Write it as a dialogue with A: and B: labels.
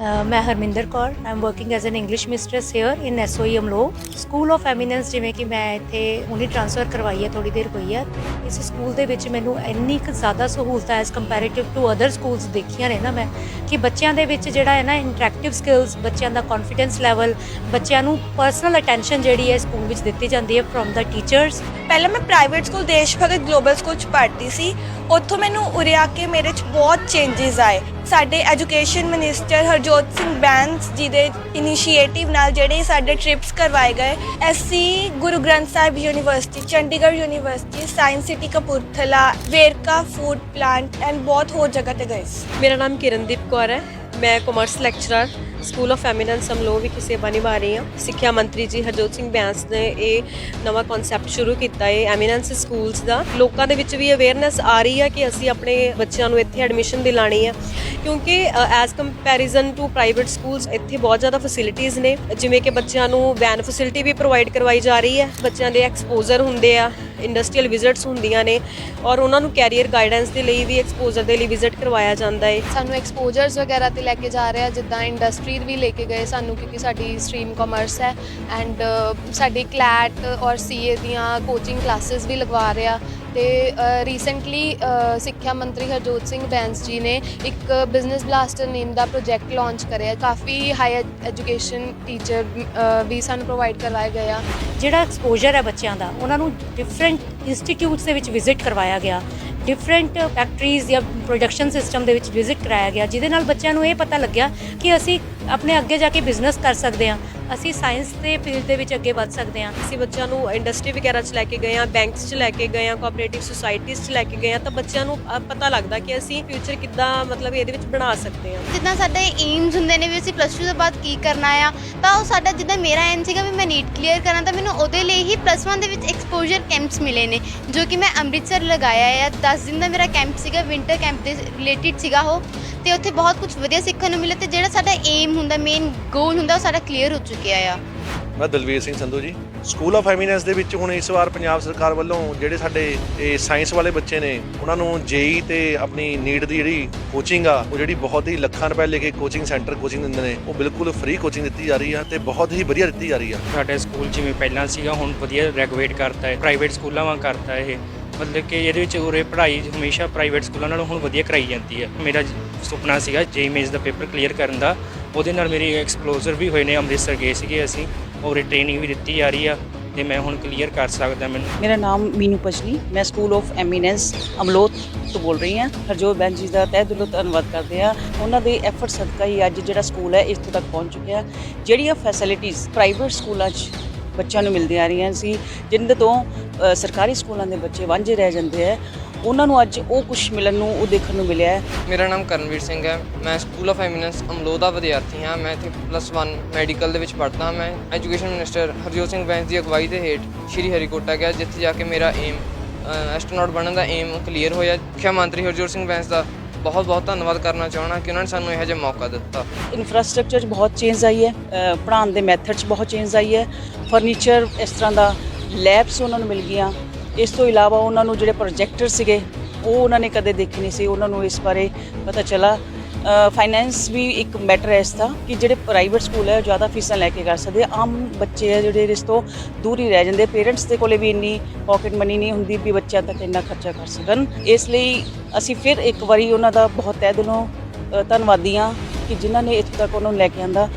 A: ਮੈਂ Harminder Kaur I am working as an English mistress here in SOE Amloh school of eminence ਜਿਵੇਂ ਕਿ ਮੈਂ ਇੱਥੇ ਉਹਨੇ ਟ੍ਰਾਂਸਫਰ ਕਰਵਾਈ ਹੈ ਥੋੜੀ ਦੇਰ ਹੋਈ ਹੈ। ਇਸ ਸਕੂਲ ਦੇ ਵਿੱਚ ਮੈਨੂੰ ਇੰਨੀ ਕੁ ਜ਼ਿਆਦਾ ਸਹੂਲਤਾਂ as comparative to other schools ਦੇਖੀਆਂ ਨੇ ਨਾ ਮੈਂ, ਕਿ ਬੱਚਿਆਂ ਦੇ ਵਿੱਚ ਜਿਹੜਾ ਹੈ ਨਾ ਇੰਟਰੈਕਟਿਵ ਸਕਿੱਲਸ ਬੱਚਿਆਂ ਦਾ ਕੌਨਫੀਡੈਂਸ ਲੈਵਲ ਬੱਚਿਆਂ ਨੂੰ ਪਰਸਨਲ ਅਟੈਂਸ਼ਨ ਜਿਹੜੀ ਹੈ ਸਕੂਲ ਵਿੱਚ ਦਿੱਤੀ ਜਾਂਦੀ ਹੈ ਫਰੋਮ ਦਾ ਟੀਚਰਸ
B: ਪਹਿਲਾਂ ਮੈਂ ਪ੍ਰਾਈਵੇਟ ਸਕੂਲ ਦੇਸ਼ ਭਗਤ ਗਲੋਬਲ ਸਕੂਲ ਚ ਪੜ੍ਹਦੀ ਸੀ। ਉੱਥੋਂ ਮੈਨੂੰ ਉਰੇ ਆ ਕੇ ਮੇਰੇ ਚ ਬਹੁਤ ਚੇਂਜਸ ਆਏ। ਸਾਡੇ ਐਜੂਕੇਸ਼ਨ ਮਿਨਿਸਟਰ ਹਰਜੋਤ ਸਿੰਘ ਬੈਂਸ ਜੀ ਦੇ ਇਨੀਸ਼ੀਏਟਿਵ ਨਾਲ ਜਿਹੜੇ ਸਾਡੇ ਟ੍ਰਿਪਸ ਕਰਵਾਏ ਗਏ ਅਸੀਂ Guru Granth Sahib university, Chandigarh university, science city Kapurthala, Verka food plant and ਬਹੁਤ ਹੋਰ ਜਗ੍ਹਾ ਤੇ ਗਏ ਸੀ।
C: ਮੇਰਾ ਨਾਮ ਕਿਰਨਦੀਪ ਕੌਰ ਹੈ। ਮੈਂ commerce lecturer school of eminence Amloh ਵਿਖੇ ਸੇਵਾ ਨਿਭਾ ਰਹੀ ਹਾਂ। ਸਿੱਖਿਆ ਮੰਤਰੀ ਜੀ ਹਰਜੋਤ ਸਿੰਘ ਬੈਂਸ ਨੇ ਇਹ ਨਵਾਂ ਕਨਸੈਪਟ ਸ਼ੁਰੂ ਕੀਤਾ ਹੈ ਐਮੀਨੈਂਸ ਸਕੂਲਸ ਦਾ। ਲੋਕਾਂ ਦੇ ਵਿੱਚ ਵੀ ਅਵੇਅਰਨੈਸ ਆ ਰਹੀ ਹੈ ਕਿ ਅਸੀਂ ਆਪਣੇ ਬੱਚਿਆਂ ਨੂੰ ਇੱਥੇ ਐਡਮਿਸ਼ਨ ਦਿਲਾਣੀ ਹੈ। ਕਿਉਂਕਿ as comparison to private schools ਇੱਥੇ ਬਹੁਤ ਜ਼ਿਆਦਾ ਫੈਸਿਲਿਟੀਆਂ ਨੇ। ਜਿਵੇਂ ਕਿ ਬੱਚਿਆਂ ਨੂੰ ਵੈਨ ਫੈਸਿਲਿਟੀ ਵੀ ਪ੍ਰੋਵਾਈਡ ਕਰਵਾਈ ਜਾ ਰਹੀ ਹੈ। ਬੱਚਿਆਂ ਦੇ ਐਕਸਪੋਜ਼ਰ ਹੁੰਦੇ ਆ ਇੰਡਸਟਰੀਅਲ ਵਿਜ਼ਿਟਸ ਹੁੰਦੀਆਂ ਨੇ ਔਰ ਉਹਨਾਂ ਨੂੰ ਕੈਰੀਅਰ ਗਾਈਡੈਂਸ ਦੇ ਲਈ ਵੀ ਐਕਸਪੋਜ਼ਰ ਦੇ ਲਈ ਵਿਜ਼ਿਟ ਕਰਵਾਇਆ ਜਾਂਦਾ ਹੈ।
D: ਸਾਨੂੰ ਐਕਸਪੋਜ਼ਰਸ ਵਗੈਰਾ ਤੇ ਲੈ ਕੇ ਜਾ ਰਿਹਾ, ਜਿੱਦਾਂ ਇੰਡਸਟਰੀ ਵੀ ਲੈ ਕੇ ਗਏ ਸਾਨੂੰ, ਕਿਉਂਕਿ ਸਾਡੀ ਸਟਰੀਮ ਕਾਮਰਸ ਹੈ ਐਂਡ ਸਾਡੀ ਕਲੈਟ ਔਰ ਸੀਏ ਦੀਆਂ ਕੋਚਿੰਗ ਕਲਾਸਿਸ ਵੀ ਲਗਵਾ ਰਿਹਾ ਤੇ ਰੀਸੈਂਟਲੀ ਸਿੱਖਿਆ ਮੰਤਰੀ ਹਰਜੋਤ ਸਿੰਘ ਬੈਂਸ ਜੀ ਨੇ ਇੱਕ ਬਿਜ਼ਨਸ ਬਲਾਸਟਰ ਨੇਮ ਦਾ ਪ੍ਰੋਜੈਕਟ ਲਾਂਚ ਕਰਿਆ। ਕਾਫੀ ਹਾਈ ਐਜੂਕੇਸ਼ਨ ਟੀਚਰ ਵੀ ਸਾਨੂੰ ਪ੍ਰੋਵਾਈਡ ਕਰਵਾਏ ਗਏ ਆ
A: ਜਿਹੜਾ ਐਕਸਪੋਜ਼ਰ ਹੈ ਬੱਚਿਆਂ ਦਾ, ਉਹਨਾਂ ਨੂੰ ਡਿਫਰੈਂਟ ਇੰਸਟੀਟਿਊਟਸ ਦੇ ਵਿੱਚ ਵਿਜ਼ਿਟ ਕਰਵਾਇਆ ਗਿਆ। ਡਿਫਰੈਂਟ ਫੈਕਟਰੀਜ਼ ਜਾਂ ਪ੍ਰੋਡਕਸ਼ਨ ਸਿਸਟਮ ਦੇ ਵਿੱਚ ਵਿਜ਼ਿਟ ਕਰਾਇਆ ਗਿਆ, ਜਿਹਦੇ ਨਾਲ ਬੱਚਿਆਂ ਨੂੰ ਇਹ ਪਤਾ ਲੱਗਿਆ ਕਿ ਅਸੀਂ ਆਪਣੇ ਅੱਗੇ ਜਾ ਕੇ ਬਿਜ਼ਨਸ ਕਰ ਸਕਦੇ ਹਾਂ। ਅਸੀਂ ਸਾਇੰਸ ਦੇ ਫੀਲਡ ਦੇ ਵਿੱਚ ਅੱਗੇ ਵੱਧ ਸਕਦੇ ਹਾਂ।
C: ਅਸੀਂ ਬੱਚਿਆਂ ਨੂੰ ਇੰਡਸਟਰੀ ਵਗੈਰਾ 'ਚ ਲੈ ਕੇ ਗਏ ਆ ਬੈਂਕਸ 'ਚ ਲੈ ਕੇ ਗਏ ਆ ਕੋਆਪਰੇਟਿਵ ਸੁਸਾਇਟੀਜ਼ 'ਚ ਲੈ ਕੇ ਗਏ ਆ ਤਾਂ ਬੱਚਿਆਂ ਨੂੰ ਪਤਾ ਲੱਗਦਾ ਕਿ ਅਸੀਂ ਫਿਊਚਰ ਕਿੱਦਾਂ ਮਤਲਬ ਇਹਦੇ ਵਿੱਚ ਬਣਾ ਸਕਦੇ ਹਾਂ।
E: ਜਿੱਦਾਂ ਸਾਡੇ ਏਮਸ ਹੁੰਦੇ ਨੇ ਵੀ ਅਸੀਂ ਪਲੱਸ 2 ਤੋਂ ਬਾਅਦ ਕੀ ਕਰਨਾ ਆ, ਤਾਂ ਉਹ ਸਾਡਾ ਜਿੱਦਾਂ ਮੇਰਾ ਏਮ ਸੀਗਾ ਵੀ ਮੈਂ ਨੀਟ ਕਲੀਅਰ ਕਰਾਂ ਤਾਂ ਮੈਨੂੰ ਉਹਦੇ ਲਈ ਹੀ ਪਲੱਸ 1 ਦੇ ਵਿੱਚ ਐਕਸਪੋਜ਼ਰ ਕੈਂਪਸ ਮਿਲੇ ਨੇ, ਜੋ ਕਿ ਮੈਂ ਅੰਮ੍ਰਿਤਸਰ ਲਗਾਇਆ ਆ। 10 ਦਿਨ ਦਾ ਮੇਰਾ ਕੈਂਪ ਸੀਗਾ ਵਿੰਟਰ ਕੈਂਪ ਦੇ ਰਿਲੇਟਡ ਸੀਗਾ ਉਹ ਤੇ ਉੱਥੇ ਬਹੁਤ ਕੁਝ ਵਧੀਆ ਸਿੱਖਣ ਨੂੰ ਮਿਲਿਆ ਤੇ ਜਿਹੜਾ ਸਾਡਾ ਏਮ ਹੁੰਦਾ ਮੇਨ ਗੋਲ ਹੁੰਦਾ ਉਹ ਸਾਡਾ ਕਲੀਅਰ ਹੋ ਚੁੱਕਿਆ ਆ
F: ਮੈਂ Dalvir Singh Sandhu ji. School of eminence ਦੇ ਵਿੱਚ ਹੁਣ ਇਸ ਵਾਰ ਪੰਜਾਬ ਸਰਕਾਰ ਵੱਲੋਂ ਜਿਹੜੇ ਸਾਡੇ ਇਹ ਸਾਇੰਸ ਵਾਲੇ ਬੱਚੇ ਨੇ ਉਹਨਾਂ ਨੂੰ ਜੇਈ ਤੇ ਆਪਣੀ ਨੀਟ ਦੀ ਜਿਹੜੀ ਕੋਚਿੰਗ ਆ ਉਹ ਜਿਹੜੀ ਬਹੁਤ ਹੀ ਲੱਖਾਂ ਰੁਪਏ ਲੈ ਕੇ ਕੋਚਿੰਗ ਸੈਂਟਰ ਕੋਚਿੰਗ ਦਿੰਦੇ ਨੇ ਉਹ ਬਿਲਕੁਲ ਫ੍ਰੀ ਕੋਚਿੰਗ ਦਿੱਤੀ ਜਾ ਰਹੀ ਆ ਤੇ ਬਹੁਤ ਹੀ ਵਧੀਆ ਦਿੱਤੀ ਜਾ ਰਹੀ ਆ।
G: ਸਾਡੇ ਸਕੂਲ ਜਿਵੇਂ ਪਹਿਲਾਂ ਸੀਗਾ ਹੁਣ ਵਧੀਆ ਰੈਗੂਲੇਟ ਕਰਤਾ ਹੈ ਪ੍ਰਾਈਵੇਟ ਸਕੂਲਾਂ ਵਾਂਗ ਕਰਤਾ ਇਹ। ਮਤਲਬ ਕਿ ਇਹਦੇ ਵਿੱਚ ਉਰੇ ਪੜ੍ਹਾਈ ਹਮੇਸ਼ਾ ਪ੍ਰਾਈਵੇਟ ਸਕੂਲਾਂ ਨਾਲੋਂ ਹੁਣ ਵਧੀਆ ਕਰਾਈ ਜਾਂਦੀ ਹੈ। ਮੇਰਾ ਸੁਪਨਾ ਸੀਗਾ ਜੇ ਮੇਜ਼ ਦਾ ਪੇਪਰ ਕਲੀਅਰ ਕਰਨ ਦਾ। ਉਹਦੇ ਨਾਲ ਮੇਰੀ ਐਕਸਪਲੋਜ਼ਰ ਵੀ ਹੋਏ ਨੇ, ਅੰਮ੍ਰਿਤਸਰ ਗਏ ਸੀਗੇ ਅਸੀਂ। ਔਰ ਟ੍ਰੇਨਿੰਗ ਵੀ ਦਿੱਤੀ ਜਾ ਰਹੀ ਆ ਤੇ ਮੈਂ ਹੁਣ ਕਲੀਅਰ ਕਰ ਸਕਦਾ ਮੈਨੂੰ।
H: ਮੇਰਾ ਨਾਮ ਮੀਨੂ ਪਚਨੀ ਮੈਂ ਸਕੂਲ ਆਫ ਐਮੀਨੈਂਸ ਅਮਲੋਤ ਤੋਂ ਬੋਲ ਰਹੀ ਹਾਂ। ਹਰਜੋਤ ਬੈਂਸ ਜੀ ਦਾ ਤਹਿ ਦਿਲੋਂ ਧੰਨਵਾਦ ਕਰਦੇ ਹਾਂ। ਉਹਨਾਂ ਦੇ ਐਫਰਟ ਸਦਕਾ ਹੀ ਅੱਜ ਜਿਹੜਾ ਸਕੂਲ ਹੈ ਇਸ ਤੱਕ ਪਹੁੰਚ ਚੁੱਕਿਆ। ਜਿਹੜੀਆਂ ਫੈਸਿਲਿਟੀਆਂ ਪ੍ਰਾਈਵੇਟ ਸਕੂਲਾਂ 'ਚ ਬੱਚਿਆਂ ਨੂੰ ਮਿਲਦੀਆਂ ਆ ਰਹੀਆਂ ਸੀ ਜਿੰਦੇ ਤੋਂ ਸਰਕਾਰੀ ਸਕੂਲਾਂ ਦੇ ਬੱਚੇ ਵਾਂਝੇ ਰਹਿ ਜਾਂਦੇ ਹੈ ਉਹਨਾਂ ਨੂੰ ਅੱਜ ਉਹ ਕੁਝ ਮਿਲਣ ਨੂੰ, ਉਹ ਦੇਖਣ ਨੂੰ ਮਿਲਿਆ ਹੈ।
I: ਮੇਰਾ ਨਾਮ ਕਰਨਵੀਰ ਸਿੰਘ ਹੈ। ਮੈਂ ਸਕੂਲ ਆਫ ਐਮੀਨੈਂਸ ਅਮਲੋ ਦਾ ਵਿਦਿਆਰਥੀ ਹਾਂ। ਮੈਂ ਇੱਥੇ ਪਲੱਸ 1 ਮੈਡੀਕਲ ਦੇ ਵਿੱਚ ਪੜ੍ਹਦਾ ਹਾਂ। ਮੈਂ ਐਜੂਕੇਸ਼ਨ ਮਿਨਿਸਟਰ ਹਰਜੋਤ ਸਿੰਘ ਬੈਂਸ ਦੀ ਅਗਵਾਈ ਦੇ ਹੇਠ ਸ਼੍ਰੀ ਹਰੀਕੋਟਾ ਗਿਆ, ਜਿੱਥੇ ਜਾ ਕੇ ਮੇਰਾ ਏਮ ਐਸਟਰੋਨੌਟ ਬਣਨ ਦਾ ਏਮ ਕਲੀਅਰ ਹੋਇਆ। ਸਿੱਖਿਆ ਮੰਤਰੀ ਹਰਜੋਤ ਸਿੰਘ ਬੈਂਸ ਦਾ ਬਹੁਤ ਬਹੁਤ ਧੰਨਵਾਦ ਕਰਨਾ ਚਾਹਣਾ ਕਿ ਉਹਨਾਂ ਨੇ ਸਾਨੂੰ ਇਹੋ ਜਿਹਾ ਮੌਕਾ ਦਿੱਤਾ।
H: ਇਨਫਰਾਸਟ੍ਰਕਚਰ 'ਚ ਬਹੁਤ ਚੇਂਜ ਆਈ ਹੈ। ਅ, ਪੜ੍ਹਾਉਣ ਦੇ ਮੈਥਡ 'ਚ ਬਹੁਤ ਚੇਂਜ ਆਈ ਹੈ। ਫਰਨੀਚਰ ਇਸ ਤਰ੍ਹਾਂ ਦਾ ਲੈਬਸ ਉਹਨਾਂ ਨੂੰ ਮਿਲ ਗਈਆਂ। ਇਸ ਤੋਂ ਇਲਾਵਾ ਉਹਨਾਂ ਨੂੰ ਜਿਹੜੇ ਪ੍ਰੋਜੈਕਟਰ ਸੀਗੇ ਉਹ ਉਹਨਾਂ ਨੇ ਕਦੇ ਦੇਖੇ ਨਹੀਂ ਸੀ। ਉਹਨਾਂ ਨੂੰ ਇਸ ਬਾਰੇ ਪਤਾ ਚੱਲਾ ਫਾਈਨੈਂਸ ਵੀ ਇੱਕ ਮੈਟਰ ਹੈ ਇਸ ਦਾ ਕਿ ਜਿਹੜੇ ਪ੍ਰਾਈਵੇਟ ਸਕੂਲ ਹੈ ਉਹ ਜ਼ਿਆਦਾ ਫੀਸਾਂ ਲੈ ਕੇ ਕਰ ਸਕਦੇ ਆਮ ਬੱਚੇ ਆ ਜਿਹੜੇ ਇਸ ਤੋਂ ਦੂਰ ਹੀ ਰਹਿ ਜਾਂਦੇ ਪੇਰੈਂਟਸ ਦੇ ਕੋਲੇ ਵੀ ਇੰਨੀ ਪਾਕਟ ਮਨੀ ਨਹੀਂ ਹੁੰਦੀ ਵੀ ਬੱਚਿਆਂ ਤੱਕ ਇੰਨਾ ਖਰਚਾ ਕਰ ਸਕਣ। ਇਸ ਲਈ ਅਸੀਂ ਫਿਰ ਇੱਕ ਵਾਰੀ ਉਹਨਾਂ ਦਾ ਬਹੁਤ ਤਹਿ ਦਿਲੋਂ ਧੰਨਵਾਦੀ ਹਾਂ ਕਿ ਜਿਨ੍ਹਾਂ ਨੇ ਇੱਥੇ ਤੱਕ ਉਹਨੂੰ ਲੈ ਕੇ ਆਂਦਾ।